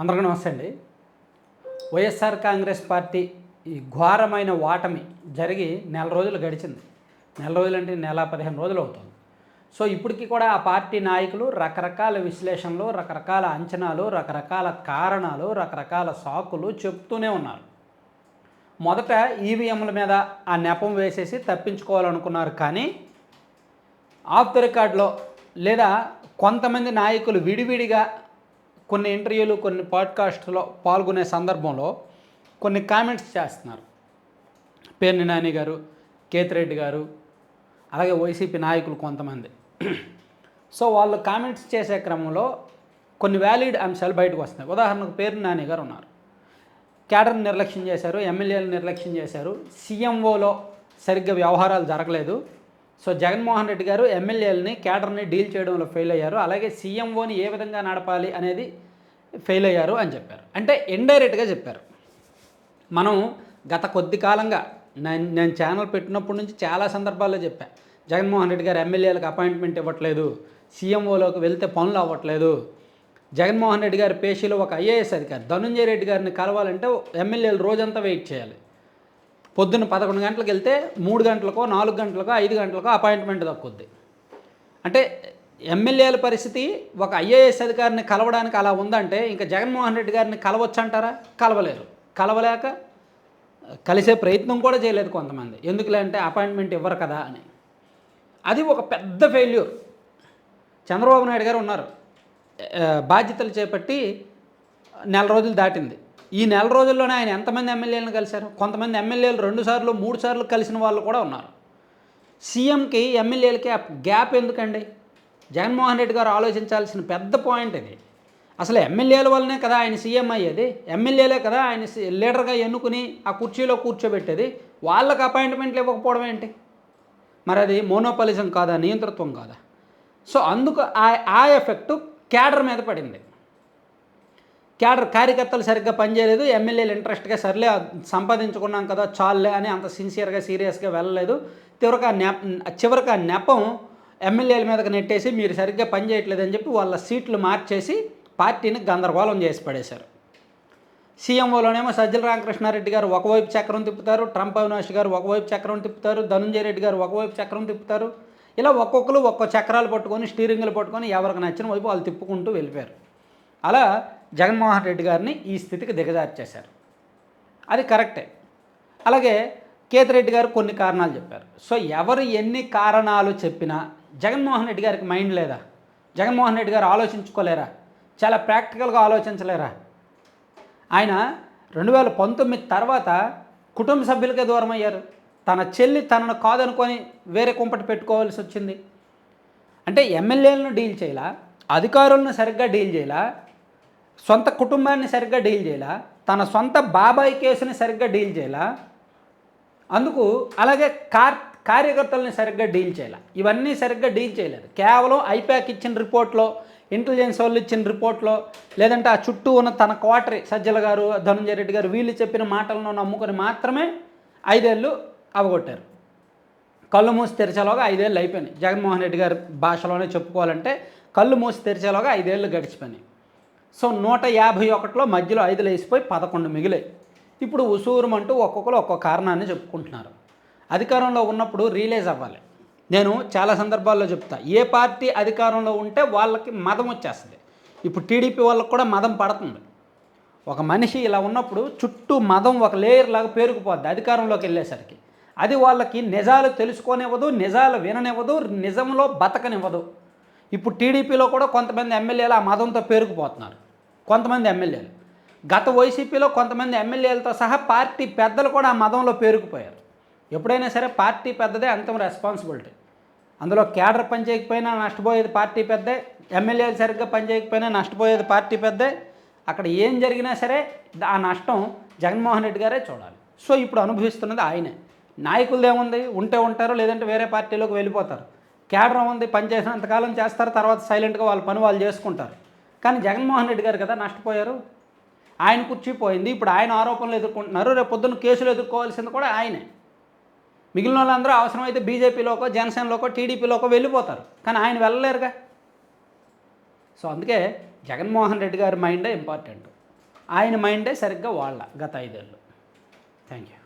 అందరికీ నమస్తే అండి. వైఎస్ఆర్ కాంగ్రెస్ పార్టీ ఈ ఘోరమైన ఓటమి జరిగి నెల రోజులు గడిచింది. నెల రోజులు అంటే నెల పదిహేను రోజులు అవుతుంది. సో ఇప్పటికీ కూడా ఆ పార్టీ నాయకులు రకరకాల విశ్లేషణలు రకరకాల అంచనాలు రకరకాల కారణాలు రకరకాల సాకులు చెప్తూనే ఉన్నారు. మొదట ఈవీఎంల మీద ఆ నెపం వేసేసి తప్పించుకోవాలనుకున్నారు కానీ ఆఫ్ ద రికార్డ్లో లేదా కొంతమంది నాయకులు విడివిడిగా కొన్ని ఇంటర్వ్యూలు కొన్ని పాడ్కాస్ట్లో పాల్గొనే సందర్భంలో కొన్ని కామెంట్స్ చేస్తున్నారు. పేర్ని నాని గారు కేతిరెడ్డి గారు అలాగే వైసీపీ నాయకులు కొంతమంది. సో వాళ్ళు కామెంట్స్ చేసే క్రమంలో కొన్ని వ్యాలిడ్ అంశాలు బయటకు వస్తున్నాయి. ఉదాహరణకు పేర్ని నాని గారు ఉన్నారు. క్యాడర్ని నిర్లక్ష్యం చేశారు ఎమ్మెల్యేలు నిర్లక్ష్యం చేశారు. సీఎంఓలో సరిగ్గా వ్యవహారాలు జరగలేదు. సో జగన్మోహన్ రెడ్డి గారు ఎమ్మెల్యేలని కేడర్ని డీల్ చేయడంలో ఫెయిల్ అయ్యారు. అలాగే సీఎంఓని ఏ విధంగా నడపాలి అనేది ఫెయిల్ అయ్యారు అని చెప్పారు. అంటే ఇండైరెక్ట్గా చెప్పారు. మనం గత కొద్ది కాలంగా నేను నేను ఛానల్ పెట్టినప్పటి నుంచి చాలా సందర్భాల్లో చెప్పాను జగన్మోహన్ రెడ్డి గారు ఎమ్మెల్యేలకు అపాయింట్మెంట్ ఇవ్వట్లేదు. సీఎంఓలోకి వెళ్తే పనులు అవ్వట్లేదు. జగన్మోహన్ రెడ్డి గారి పేషీలో ఒక ఐఏఎస్ అధికారి ధనుంజయ రెడ్డి గారిని కలవాలంటే ఎమ్మెల్యేలు రోజంతా వెయిట్ చేయాలి. పొద్దున్న పదకొండు గంటలకు వెళ్తే మూడు గంటలకో నాలుగు గంటలకో ఐదు గంటలకో అపాయింట్మెంట్ దక్కుద్ది. అంటే ఎమ్మెల్యేల పరిస్థితి ఒక ఐఏఎస్ అధికారిని కలవడానికి అలా ఉందంటే ఇంకా జగన్మోహన్ రెడ్డి గారిని కలవచ్చు అంటారా కలవలేరు. కలవలేక కలిసే ప్రయత్నం కూడా చేయలేదు కొంతమంది. ఎందుకులే అంటే అపాయింట్మెంట్ ఇవ్వరు కదా అని. అది ఒక పెద్ద ఫెయిల్యూర్. చంద్రబాబు నాయుడు గారు ఉన్నారు. బాధ్యతలు చేపట్టి నెల రోజులు దాటింది. ఈ నెల రోజుల్లోనే ఆయన ఎంతమంది ఎమ్మెల్యేలను కలిశారు? కొంతమంది ఎమ్మెల్యేలు రెండు సార్లు మూడు సార్లు కలిసిన వాళ్ళు కూడా ఉన్నారు. సీఎంకి ఎమ్మెల్యేలకి గ్యాప్ ఎందుకండి? జగన్మోహన్ రెడ్డి గారు ఆలోచించాల్సిన పెద్ద పాయింట్ ఇది. అసలు ఎమ్మెల్యేల వల్లనే కదా ఆయన సీఎం అయ్యేది? ఎమ్మెల్యేలే కదా ఆయన లీడర్గా ఎన్నుకుని ఆ కుర్చీలో కూర్చోబెట్టేది? వాళ్ళకి అపాయింట్మెంట్లు ఇవ్వకపోవడం ఏంటి? మరి అది మోనోపాలిజం కాదా? నియంతృత్వం కాదా? సో అందుకు ఆ ఆ ఎఫెక్టు క్యాడర్ మీద పడింది. క్యాడర్ కార్యకర్తలు సరిగ్గా పనిచేయలేదు ఎమ్మెల్యేలు ఇంట్రెస్ట్గా సర్లే సంపాదించుకున్నాం కదా చాలులే అని అంత సిన్సియర్గా సీరియస్గా వెళ్ళలేదు. చివరికి నెప్ నెప చివరికి ఆ నెపం ఎమ్మెల్యేల మీదకి నెట్టేసి మీరు సరిగ్గా పనిచేయట్లేదు అని చెప్పి వాళ్ళ సీట్లు మార్చేసి పార్టీని గందరగోళం చేసి పడేశారు. సీఎంఓలోనేమో సజ్జల రామకృష్ణారెడ్డి గారు ఒకవైపు చక్రం తిప్పుతారు ట్రంప్ అవినాష్ గారు ఒకవైపు చక్రం తిప్పుతారు ధనుంజయ రెడ్డి గారు ఒకవైపు చక్రం తిప్పుతారు. ఇలా ఒక్కొక్కరు ఒక్కో చక్రాలు పట్టుకొని స్టీరింగ్లు పట్టుకొని ఎవరికి నచ్చిన వైపు వాళ్ళు తిప్పుకుంటూ వెళ్ళిపోయారు. అలా జగన్మోహన్ రెడ్డి గారిని ఈ స్థితికి దిగజార్చేశారు. అది కరెక్టే. అలాగే కేతిరెడ్డి గారు కొన్ని కారణాలు చెప్పారు. సో ఎవరు ఎన్ని కారణాలు చెప్పినా జగన్మోహన్ రెడ్డి గారికి మైండ్ లేదా? జగన్మోహన్ రెడ్డి గారు ఆలోచించుకోలేరా? చాలా ప్రాక్టికల్గా ఆలోచించలేరా? ఆయన రెండు వేల పంతొమ్మిది తర్వాత కుటుంబ సభ్యులకే దూరం అయ్యారు తన చెల్లి తనను కాదనుకొని వేరే కుంపటి పెట్టుకోవాల్సి వచ్చింది. అంటే ఎమ్మెల్యేలను డీల్ చేయాల? అధికారులను సరిగ్గా డీల్ చేయాల? సొంత కుటుంబాన్ని సరిగ్గా డీల్ చేయాల? తన సొంత బాబాయ్ కేసుని సరిగ్గా డీల్ చేయాల? అందుకు అలాగే కార్ కార్యకర్తల్ని సరిగ్గా డీల్ చేయాలి? ఇవన్నీ సరిగ్గా డీల్ చేయలేదు. కేవలం ఐప్యాక్ ఇచ్చిన రిపోర్ట్లో ఇంటెలిజెన్స్ వాళ్ళు ఇచ్చిన రిపోర్ట్లో లేదంటే ఆ చుట్టూ ఉన్న తన క్వార్టరీ సజ్జల గారు ధనుంజయ రెడ్డి గారు వీళ్ళు చెప్పిన మాటలను నమ్ముకొని మాత్రమే ఐదేళ్ళు అవగొట్టారు. కళ్ళు మూసి తెరిచేలోగా ఐదేళ్ళు అయిపోయినాయి. జగన్మోహన్ రెడ్డి గారి భాషలోనే చెప్పుకోవాలంటే కళ్ళు మూసి తెరిచేలోగా ఐదేళ్ళు గడిచిపోయినాయి. సో నూట యాభై ఒకటిలో మధ్యలో ఐదులు వేసిపోయి పదకొండు మిగిలాయి. ఇప్పుడు ఉసూరుమంటూ ఒక్కొక్కరు ఒక్కొక్క కారణాన్ని చెప్పుకుంటున్నారు. అధికారంలో ఉన్నప్పుడు రిలీజ్ అవ్వాలి. నేను చాలా సందర్భాల్లో చెప్తా ఏ పార్టీ అధికారంలో ఉంటే వాళ్ళకి మదం వచ్చేస్తుంది. ఇప్పుడు టీడీపీ వాళ్ళకి కూడా మదం పడుతుంది. ఒక మనిషి ఇలా ఉన్నప్పుడు చుట్టూ మదం ఒక లేయర్ లాగా పేరుకుపోద్ది అధికారంలోకి వెళ్ళేసరికి. అది వాళ్ళకి నిజాలు తెలుసుకోనివ్వదు నిజాలు విననివ్వదు నిజంలో బతకనివ్వదు. ఇప్పుడు టీడీపీలో కూడా కొంతమంది ఎమ్మెల్యేలు ఆ మదంతో పేరుకుపోతున్నారు. కొంతమంది ఎమ్మెల్యేలు. గత వైసీపీలో కొంతమంది ఎమ్మెల్యేలతో సహా పార్టీ పెద్దలు కూడా ఆ మదంలో పేరుకుపోయారు. ఎప్పుడైనా సరే పార్టీ పెద్దదే అంతం రెస్పాన్సిబిలిటీ అందులో కేడర్ పని చేయకపోయినా నష్టపోయేది పార్టీ పెద్దే ఎమ్మెల్యేలు సరిగ్గా పని చేయకపోయినా నష్టపోయేది పార్టీ పెద్దే. అక్కడ ఏం జరిగినా సరే ఆ నష్టం జగన్మోహన్ రెడ్డి గారే చూడాలి. సో ఇప్పుడు అనుభవిస్తున్నది ఆయనే. నాయకులది ఏముంది? ఉంటే ఉంటారు లేదంటే వేరే పార్టీలోకి వెళ్ళిపోతారు. కేడర్ ఉంది పని చేసినంతకాలం చేస్తారు తర్వాత సైలెంట్గా వాళ్ళ పని వాళ్ళు చేసుకుంటారు. కానీ జగన్మోహన్ రెడ్డి గారు కదా నష్టపోయారు? ఆయన కూర్చిపోయింది ఇప్పుడు ఆయన ఆరోపణలు ఎదుర్కొంటున్నారు రేపు పొద్దున్న కేసులు ఎదుర్కోవాల్సింది కూడా ఆయనే. మిగిలిన వాళ్ళందరూ అవసరమైతే బీజేపీలోకో జనసేనలోకో టీడీపీలోకో వెళ్ళిపోతారు కానీ ఆయన వెళ్ళలేరుగా. సో అందుకే జగన్మోహన్ రెడ్డి గారి మైండే ఇంపార్టెంట్. ఆయన మైండే సరిగ్గా వాళ్ళ గత ఐదేళ్ళు. Thank you